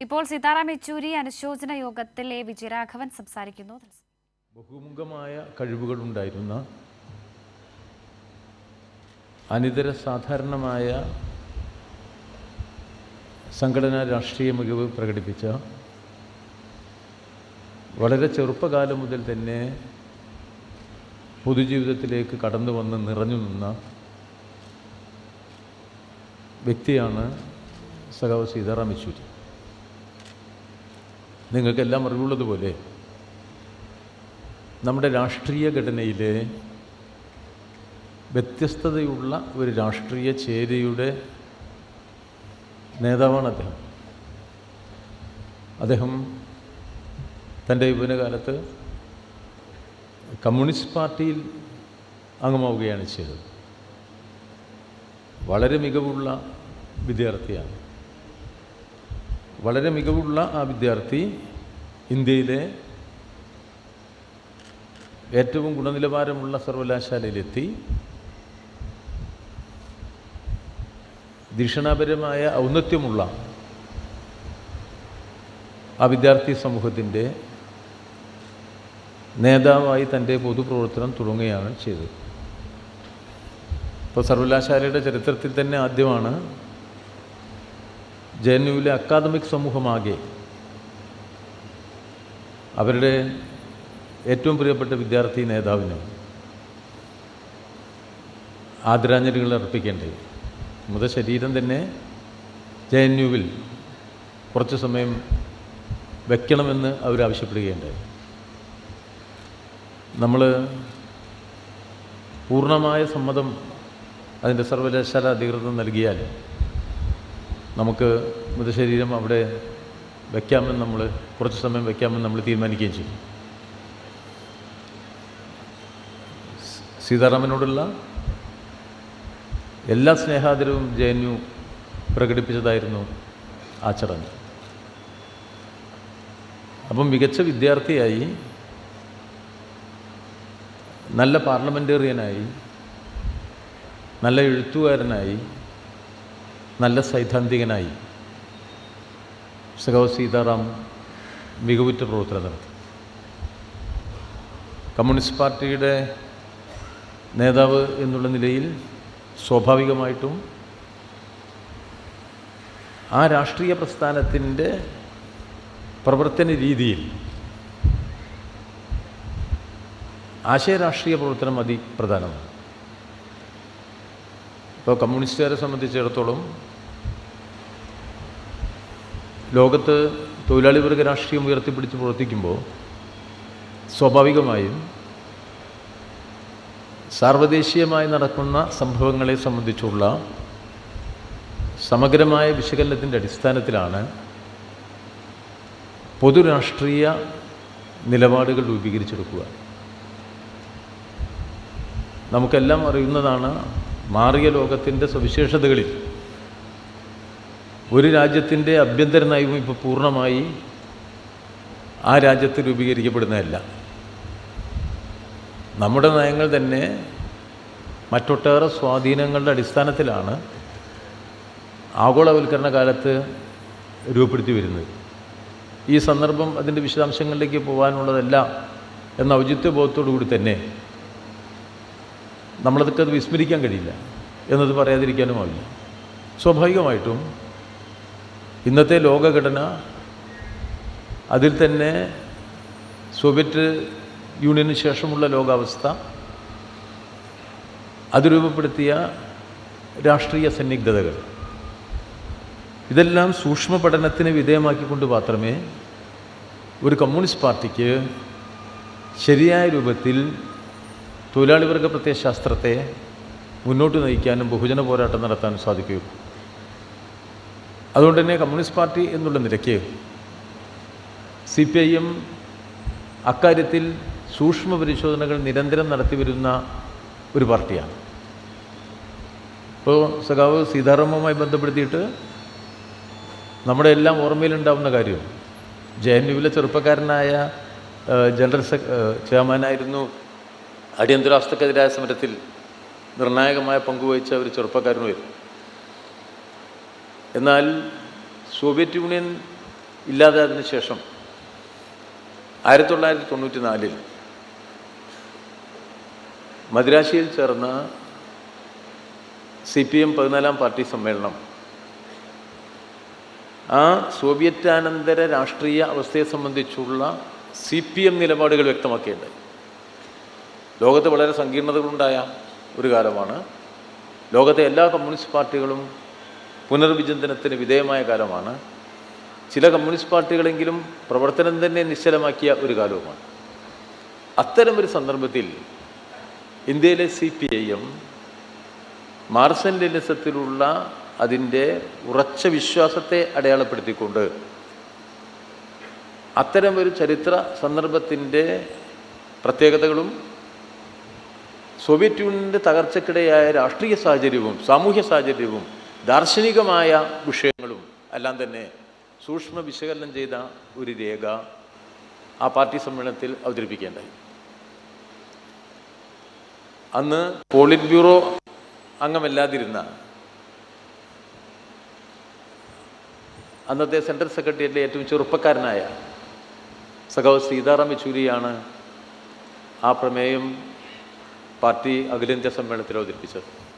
ഇപ്പോൾ സീതാറാം യെച്ചൂരി അനുശോചന യോഗത്തിൽ എ വിജയരാഘവൻ സംസാരിക്കുന്നു. ബഹുമുഖമായ കഴിവുകളുണ്ടായിരുന്ന അനിതര സാധാരണമായ സംഘടനാ രാഷ്ട്രീയ മികവ് പ്രകടിപ്പിച്ച വളരെ ചെറുപ്പകാലം മുതൽ തന്നെ പൊതുജീവിതത്തിലേക്ക് കടന്നു വന്ന് നിറഞ്ഞു നിന്ന വ്യക്തിയാണ് സഖാവ് സീതാറാം യെച്ചൂരി. നിങ്ങൾക്കെല്ലാം അറിവുള്ളതുപോലെ നമ്മുടെ രാഷ്ട്രീയ ഘടനയിലെ വ്യത്യസ്തതയുള്ള ഒരു രാഷ്ട്രീയ ചേരിയുടെ നേതാവാണ് അദ്ദേഹം. അദ്ദേഹം തന്റെ യൗവനകാലത്ത് കമ്മ്യൂണിസ്റ്റ് പാർട്ടിയിൽ അംഗമാവുകയാണ് ചെയ്തത്. വളരെ മികവുള്ള വിദ്യാർത്ഥിയാണ്. വളരെ മികവുള്ള ആ വിദ്യാർത്ഥി ഇന്ത്യയിലെ ഏറ്റവും ഗുണനിലവാരമുള്ള സർവകലാശാലയിലെത്തി. ദീക്ഷണാപരമായ ഔന്നത്യമുള്ള ആ വിദ്യാർത്ഥി സമൂഹത്തിന്റെ നേതാവായി തന്റെ പൊതുപ്രവർത്തനം തുടങ്ങുകയാണ് ചെയ്തത്. ഇപ്പോൾ സർവകലാശാലയുടെ ചരിത്രത്തിൽ തന്നെ ആദ്യമാണ് ജെ എൻ യുവിലെ അക്കാദമിക് സമൂഹമാകെ അവരുടെ ഏറ്റവും പ്രിയപ്പെട്ട വിദ്യാർത്ഥി നേതാവിന് ആദരാഞ്ജലികൾ അർപ്പിക്കേണ്ടത് മൃതശരീരം തന്നെ ജെ എൻ യുവിൽ കുറച്ച് സമയം വയ്ക്കണമെന്ന് അവരാവശ്യപ്പെടുകയുണ്ടായി നമ്മൾ പൂർണമായ സമ്മതം അതിന്റെ സർവകലാശാല അധികൃതർ നൽകിയാൽ നമുക്ക് മൃതശരീരം അവിടെ വയ്ക്കാമെന്ന് നമ്മൾ കുറച്ച് സമയം വയ്ക്കാമെന്ന് നമ്മൾ തീരുമാനിക്കുകയും ചെയ്യും സീതാറാമനോടുള്ള എല്ലാ സ്നേഹാദരവും ജെ എൻ യു പ്രകടിപ്പിച്ചതായിരുന്നു ആ ചടങ്ങ്. അപ്പം മികച്ച വിദ്യാർത്ഥിയായി നല്ല പാർലമെന്റേറിയനായി നല്ല എഴുത്തുകാരനായി നല്ല സൈദ്ധാന്തികനായി. സഖാവ് സീതാറാം മികവുറ്റ പ്രവർത്തനം നടത്തി. കമ്മ്യൂണിസ്റ്റ് പാർട്ടിയുടെ നേതാവ് എന്നുള്ള നിലയിൽ സ്വാഭാവികമായിട്ടും ആ രാഷ്ട്രീയ പ്രസ്ഥാനത്തിന്റെ പ്രവർത്തന രീതിയിൽ ആശയരാഷ്ട്രീയ പ്രവർത്തനം അതിപ്രധാനമാണ്. ഇപ്പോൾ കമ്മ്യൂണിസ്റ്റുകാരെ സംബന്ധിച്ചിടത്തോളം ലോകത്ത് തൊഴിലാളി വർഗ രാഷ്ട്രീയം ഉയർത്തിപ്പിടിച്ച് പ്രവർത്തിക്കുമ്പോൾ സ്വാഭാവികമായും സാർവദേശീയമായി നടക്കുന്ന സംഭവങ്ങളെ സംബന്ധിച്ചുള്ള സമഗ്രമായ വിശകലനത്തിന്റെ അടിസ്ഥാനത്തിലാണ് പൊതുരാഷ്ട്രീയ നിലപാടുകൾ രൂപീകരിച്ചെടുക്കുക. നമുക്കെല്ലാം അറിയുന്നതാണ് മാറിയ ലോകത്തിന്റെ സവിശേഷതകളിൽ ഒരു രാജ്യത്തിന്റെ ആഭ്യന്തര നയവും ഇപ്പോൾ പൂർണമായി ആ രാജ്യത്ത് രൂപീകരിക്കപ്പെടുന്നതല്ല. നമ്മുടെ നയങ്ങൾ തന്നെ മറ്റൊട്ടേറെ സ്വാധീനങ്ങളുടെ അടിസ്ഥാനത്തിലാണ് ആഗോളവൽക്കരണ കാലത്ത് രൂപപ്പെടുത്തി വരുന്നത്. ഈ സന്ദർഭം അതിന്റെ വിശദാംശങ്ങളിലേക്ക് പോകാനുള്ളതല്ല എന്ന ഔചിത്യബോധത്തോടു കൂടി തന്നെ നമ്മളതൊക്കെ അത് വിസ്മരിക്കാൻ കഴിയില്ല. എന്നത് പറയാതിരിക്കാനുമാവില്ല. സ്വാഭാവികമായിട്ടും ഇന്നത്തെ ലോകഘടന അതിൽ തന്നെ സോവിയറ്റ് യൂണിയന് ശേഷമുള്ള ലോകാവസ്ഥ അത് രൂപപ്പെടുത്തിയ രാഷ്ട്രീയ സന്നിഗ്ധതകൾ. ഇതെല്ലാം സൂക്ഷ്മ പഠനത്തിന് വിധേയമാക്കിക്കൊണ്ട് മാത്രമേ ഒരു കമ്മ്യൂണിസ്റ്റ് പാർട്ടിക്ക് ശരിയായ രൂപത്തിൽ തൊഴിലാളി വർഗ പ്രത്യയശാസ്ത്രത്തെ മുന്നോട്ട് നയിക്കാനും ബഹുജന പോരാട്ടം നടത്താനും സാധിക്കുകയുള്ളൂ. അതുകൊണ്ട് തന്നെ കമ്മ്യൂണിസ്റ്റ് പാർട്ടി എന്നുള്ള നിലയ്ക്ക് സി പി ഐ എം അക്കാര്യത്തിൽ സൂക്ഷ്മ പരിശോധനകൾ നിരന്തരം നടത്തി വരുന്ന ഒരു പാർട്ടിയാണ്. ഇപ്പോൾ സഖാവ് സീതാറാമുമായി ബന്ധപ്പെടുത്തിയിട്ട് നമ്മുടെ എല്ലാം ഓർമ്മയിലുണ്ടാവുന്ന കാര്യം ജെ എൻ യുവിലെ ചെറുപ്പക്കാരനായ ജനറൽ ഏഹ്, ചെയർമാനായിരുന്നു അടിയന്തരാവസ്ഥക്കെതിരായ സമരത്തിൽ നിർണായകമായ പങ്കുവഹിച്ച ഒരു ചെറുപ്പക്കാരനുമായിരുന്നു. എന്നാൽ സോവിയറ്റ് യൂണിയൻ ഇല്ലാതായതിനു ശേഷം ആയിരത്തി തൊള്ളായിരത്തി തൊണ്ണൂറ്റി നാലിൽ മദ്രാശിയിൽ ചേർന്ന സി പി എം പതിനാലാം പാർട്ടി സമ്മേളനം ആ സോവിയറ്റാനന്തര രാഷ്ട്രീയ അവസ്ഥയെ സംബന്ധിച്ചുള്ള സി പി എം നിലപാടുകൾ വ്യക്തമാക്കിയിട്ടുണ്ട്. ലോകത്ത് വളരെ സങ്കീർണതകളുണ്ടായ ഒരു കാലമാണ്. ലോകത്തെ എല്ലാ കമ്മ്യൂണിസ്റ്റ് പാർട്ടികളും പുനർവിചിന്തനത്തിന് വിധേയമായ കാലമാണ്. ചില കമ്മ്യൂണിസ്റ്റ് പാർട്ടികളെങ്കിലും പ്രവർത്തനം തന്നെ നിശ്ചലമാക്കിയ ഒരു കാലവുമാണ്. അത്തരം ഒരു സന്ദർഭത്തിൽ ഇന്ത്യയിലെ സി പി ഐ എം മാർസൻ ലെനിസത്തിലുള്ള അതിന്റെ ഉറച്ച വിശ്വാസത്തെ അടയാളപ്പെടുത്തിക്കൊണ്ട് അത്തരം ഒരു ചരിത്ര സന്ദർഭത്തിന്റെ പ്രത്യേകതകളും സോവിയറ്റ് യൂണിയന്റെ തകർച്ചക്കിടയായ രാഷ്ട്രീയ സാഹചര്യവും സാമൂഹ്യ സാഹചര്യവും ദാർശനികമായ വിഷയങ്ങളും എല്ലാം തന്നെ സൂക്ഷ്മ വിശകലനം ചെയ്ത ഒരു രേഖ ആ പാർട്ടി സമ്മേളനത്തിൽ അവതരിപ്പിക്കേണ്ടായി അന്ന് പോളിറ്റ് ബ്യൂറോ അംഗമല്ലാതിരുന്ന അന്നത്തെ സെൻട്രൽ സെക്രട്ടേറിയറ്റിലെ ഏറ്റവും ചെറുപ്പക്കാരനായ സഖാവ് സീതാറാം യെച്ചൂരിയാണ് ആ പ്രമേയം പാർട്ടി അഖിലേന്ത്യാ സമ്മേളനത്തിൽ അവതരിപ്പിച്ചത്.